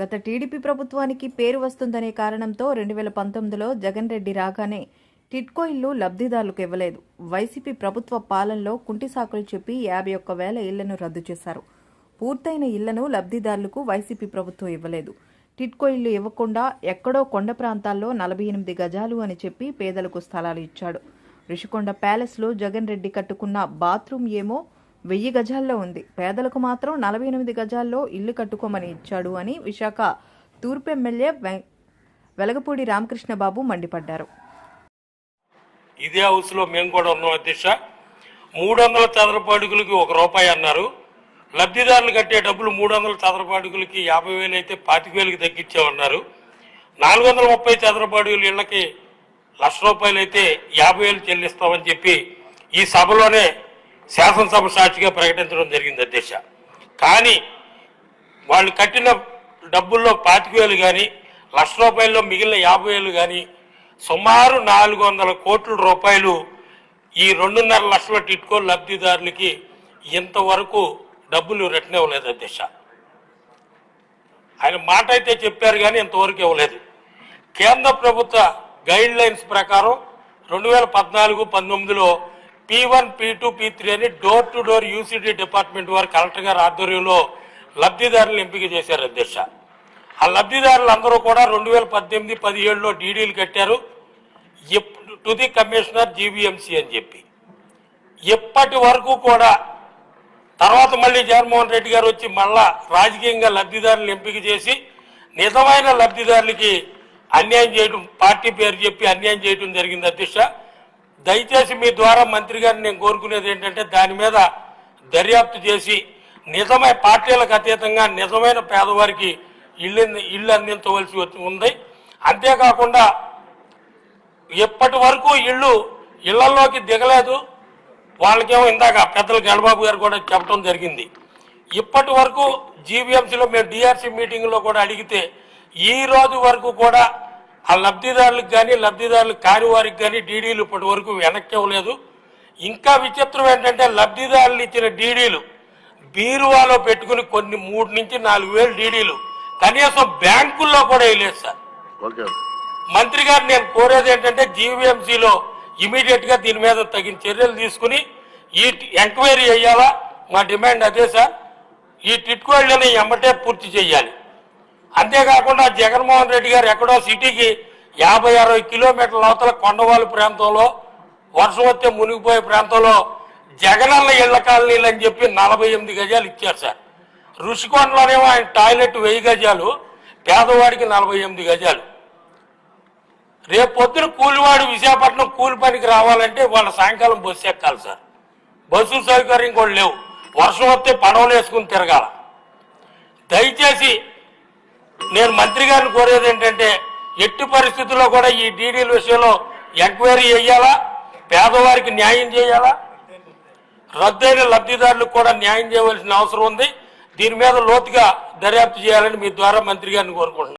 గత టీడీపీ ప్రభుత్వానికి పేరు వస్తుందనే కారణంతో రెండు వేల పంతొమ్మిదిలో జగన్ రెడ్డి రాగానే టిట్కో ఇల్లు లబ్ధిదారులకు ఇవ్వలేదు. వైసీపీ ప్రభుత్వ పాలనలో కుంటి సాకులు చెప్పి యాభై ఒక్క వేల ఇళ్ళను రద్దు చేశారు. పూర్తయిన ఇళ్ళను లబ్ధిదారులకు వైసీపీ ప్రభుత్వం ఇవ్వలేదు. టిట్కో ఇల్లు ఇవ్వకుండా ఎక్కడో కొండ ప్రాంతాల్లో నలభై ఎనిమిది గజాలు అని చెప్పి పేదలకు స్థలాలు ఇచ్చాడు. రిషికొండ ప్యాలెస్లో జగన్ రెడ్డి కట్టుకున్న బాత్రూమ్ ఏమో వెయ్యి గజాల్లో ఉంది. పేదలకు మాత్రం నలభై ఎనిమిది గజాల్లో ఇల్లు కట్టుకోమని ఇచ్చాడు అని విశాఖ తూర్పు ఎమ్మెల్యే వెలగపూడి వెలగపూడి రామకృష్ణబాబు మండిపడ్డారు. ఇదే హౌస్లో మేము కూడా ఉన్నాం అధ్యక్ష. మూడు వందల చదరపు అడుగులకి ఒక రూపాయి అన్నారు. లబ్ధిదారులు కట్టే డబ్బులు మూడు వందల చదరపు అడుగులకి యాభై వేలు అయితే పాతిక వేలకి తగ్గించామన్నారు. నాలుగు వందల ముప్పై చదరపు అడుగుల ఇళ్ళకి లక్ష రూపాయలు అయితే యాభై వేలు చెల్లిస్తామని చెప్పి ఈ సభలోనే శాసనసభ సాక్షిగా ప్రకటించడం జరిగింది అధ్యక్ష కానీ వాళ్ళు కట్టిన డబ్బుల్లో పాతిక వేలు కానీ లక్ష రూపాయల్లో మిగిలిన యాభై వేలు కానీ సుమారు నాలుగు వందల కోట్ల రూపాయలు ఈ రెండున్నర లక్షల టిట్కో లబ్ధిదారులకి ఇంతవరకు డబ్బులు రిటర్న్ ఇవ్వలేదు అధ్యక్ష ఆయన మాట అయితే చెప్పారు కానీ ఇంతవరకు ఇవ్వలేదు. కేంద్ర ప్రభుత్వ గైడ్ లైన్స్ ప్రకారం రెండు వేల పద్నాలుగు పంతొమ్మిదిలో P one P two P three అని door to door UCD department వారు కలెక్టర్ గారి ఆధ్వర్యంలో లబ్ధిదారులను ఎంపిక చేశారు అధ్యక్ష. ఆ లబ్ధిదారులు అందరూ కూడా రెండు వేల పద్దెనిమిది పదిహేడులో డీడీలు కట్టారు. టు ది కమిషనర్ జీవీఎంసీ అని చెప్పి. ఎప్పటి వరకు కూడా తర్వాత మళ్ళీ జగన్మోహన్ రెడ్డి గారు వచ్చి మళ్ళా రాజకీయంగా లబ్ధిదారులను ఎంపిక చేసి నిజమైన లబ్ధిదారులకి అన్యాయం చేయడం పార్టీ పేరు చెప్పి అన్యాయం చేయడం జరిగింది అధ్యక్ష. దయచేసి మీ ద్వారా మంత్రి గారిని నేను కోరుకునేది ఏంటంటే దాని మీద దర్యాప్తు చేసి నిజమైన పార్టీలకు అతీతంగా నిజమైన పేదవారికి ఇల్లు ఇల్లు అందించవలసి వచ్చి- ఉంది. అంతేకాకుండా ఇప్పటి వరకు ఇళ్ళు ఇళ్ళలోకి దిగలేదు. వాళ్ళకేమో ఇందాక పెద్దలు గణబాబు గారు కూడా చెప్పడం జరిగింది. ఇప్పటి వరకు జీవీఎంసీలో మేము డిఆర్సీ మీటింగ్లో కూడా అడిగితే ఈ రోజు వరకు కూడా ఆ లబ్ధిదారులకు కానీ లబ్ధిదారులకు కాని వారికి కానీ డీడీలు ఇప్పటి వరకు వెనక్కి ఇవ్వలేదు. ఇంకా విచిత్రం ఏంటంటే లబ్ధిదారులు ఇచ్చిన డీడీలు బీరువాలో పెట్టుకుని కొన్ని మూడు నుంచి నాలుగు వేలు డీడీలు కనీసం బ్యాంకుల్లో కూడా వేయలేదు సార్. మంత్రి గారు నేను కోరేది ఏంటంటే జీవీఎంసీలో ఇమీడియట్గా దీని మీద తగిన చర్యలు తీసుకుని ఈ ఎంక్వైరీ చేయాలా? మా డిమాండ్ అదే సార్. ఈ టిట్కోళ్ళని ఎమ్మటే పూర్తి చేయాలి. అంతేకాకుండా జగన్మోహన్ రెడ్డి గారు ఎక్కడో సిటీకి యాభై అరవై కిలోమీటర్ల అవతల కొండవాళ్ళు ప్రాంతంలో వర్షం వస్తే మునిగిపోయే ప్రాంతంలో జగనన్న ఇళ్ళ కాలనీలు అని చెప్పి నలభై ఎనిమిది గజాలు ఇచ్చారు సార్. ఋషికొండలోనేమో ఆయన టాయిలెట్ వెయ్యి గజాలు పేదవాడికి నలభై ఎనిమిది గజాలు. రేపు పొద్దున కూలివాడు విశాఖపట్నం కూలి పనికి రావాలంటే వాళ్ళ సాయంకాలం బస్సు ఎక్కాలి సార్. బస్సు సౌకర్యం కూడా లేవు. వర్షం వస్తే పడవలు వేసుకుని తిరగాల. దయచేసి నేను మంత్రి గారిని కోరేది ఏంటంటే ఎట్టి పరిస్థితుల్లో కూడా ఈ డీడీల విషయంలో ఎంక్వైరీ చేయాలా? పేదవారికి న్యాయం చేయాలా? రద్దయిన లబ్ధిదారులకు కూడా న్యాయం చేయవలసిన అవసరం ఉంది. దీని మీద లోతుగా దర్యాప్తు చేయాలని మీ ద్వారా మంత్రి గారిని కోరుకుంటున్నాను.